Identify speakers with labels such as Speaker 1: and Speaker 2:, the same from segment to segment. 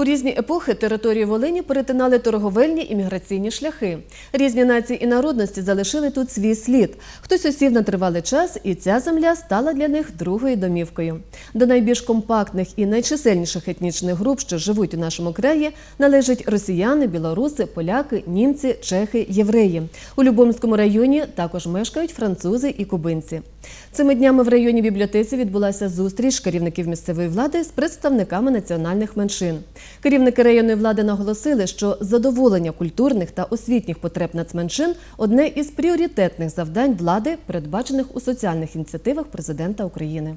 Speaker 1: У різні епохи території Волині перетинали торговельні і міграційні шляхи. Різні нації і народності залишили тут свій слід. Хтось осів на тривалий час, і ця земля стала для них другою домівкою. До найбільш компактних і найчисельніших етнічних груп, що живуть у нашому краї, належать росіяни, білоруси, поляки, німці, чехи, євреї. У Любомському районі також мешкають французи і кубинці. Цими днями в районній бібліотеці відбулася зустріч керівників місцевої влади з представниками національних меншин. Керівники районної влади наголосили, що задоволення культурних та освітніх потреб нацменшин одне із пріоритетних завдань влади, передбачених у соціальних ініціативах президента України.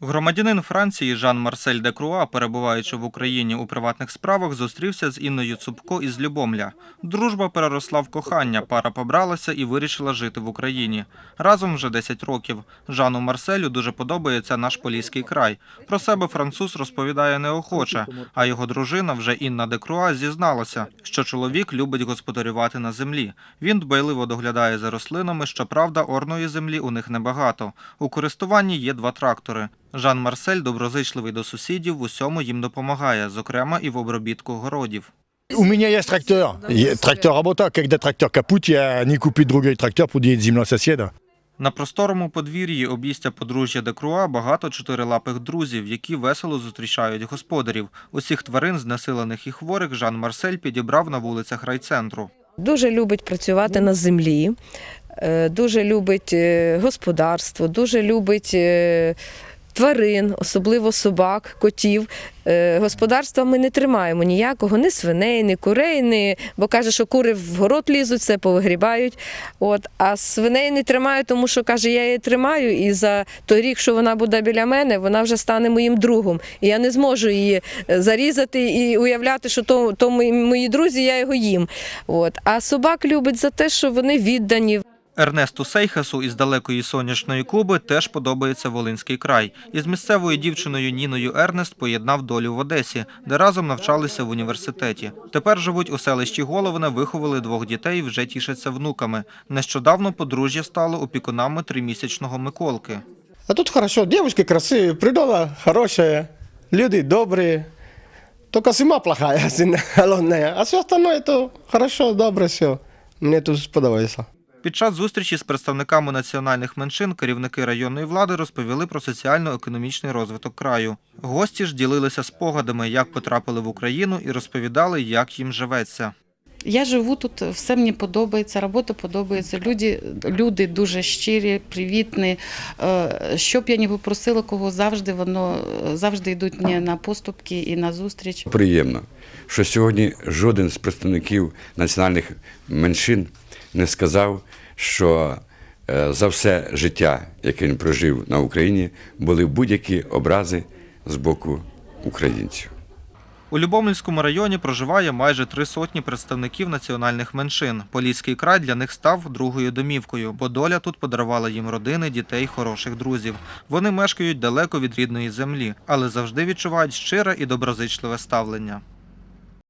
Speaker 2: Громадянин Франції Жан Марсель де Круа, перебуваючи в Україні у приватних справах, зустрівся з Інною Цупко із Любомля. Дружба переросла в кохання, пара побралася і вирішила жити в Україні. Разом вже 10 років. Жану Марселю дуже подобається наш поліський край. Про себе француз розповідає неохоче, а його дружина, вже Інна де Круа, зізналася, що чоловік любить господарювати на землі. Він дбайливо доглядає за рослинами, щоправда, орної землі у них небагато. У користуванні є два трактори. Жан Марсель доброзичливий до сусідів, в усьому їм допомагає, зокрема і в обробітку городів.
Speaker 3: У меня есть трактор. Трактор работа. Когда трактор капут, я не куплю другой трактор, будет земля соседа.
Speaker 2: На просторому подвір'ї обійстя подружжя Декруа багато чотирилапих друзів, які весело зустрічають господарів. Усіх тварин, знесилених і хворих, Жан Марсель підібрав на вулицях райцентру.
Speaker 4: Дуже любить працювати на землі, е, дуже любить е, господарство, дуже любить е, тварин, особливо собак, котів. Е, Господарства ми не тримаємо ніякого, ні свиней, ні курей, ні, бо каже, що кури в город лізуть, все повигрібають. От, а свиней не тримаю, тому що каже, я її тримаю, і за той рік, що вона буде біля мене, вона вже стане моїм другом. І я не зможу її е, зарізати і уявляти, що то, то мої, друзі, я його їм. От. А собак любить за те, що вони віддані.
Speaker 2: Ернесту Сейхасу із далекої сонячної Куби теж подобається Волинський край. Із місцевою дівчиною Ніною Ернест поєднав долю в Одесі, де разом навчалися в університеті. Тепер живуть у селищі Головне, виховали двох дітей, вже тішаться внуками. Нещодавно подружжя стало опікунами тримісячного Миколки.
Speaker 5: А тут хорошо, девушки красивые, природа хорошая, люди добрые. Только зима плохая, холодная. А все остальное это хорошо, добре все. Мне тут сподобається.
Speaker 2: Під час зустрічі з представниками національних меншин керівники районної влади розповіли про соціально-економічний розвиток краю. Гості ж ділилися спогадами, як потрапили в Україну, і розповідали, як їм живеться.
Speaker 6: Я живу тут, все мені подобається, робота подобається. Люди, люди дуже щирі, привітні. Е, Що б я не попросила, кого завжди воно завжди йдуть мені на поступки і на зустріч.
Speaker 7: Приємно, що сьогодні жоден з представників національних меншин не сказав, що е, за все життя, яке він прожив на Україні, були будь-які образи з боку українців.
Speaker 2: У Любомльському районі проживає майже три сотні представників національних меншин. Поліський край для них став другою домівкою, бо доля тут подарувала їм родини, дітей, хороших друзів. Вони мешкають далеко від рідної землі, але завжди відчувають щире і доброзичливе ставлення.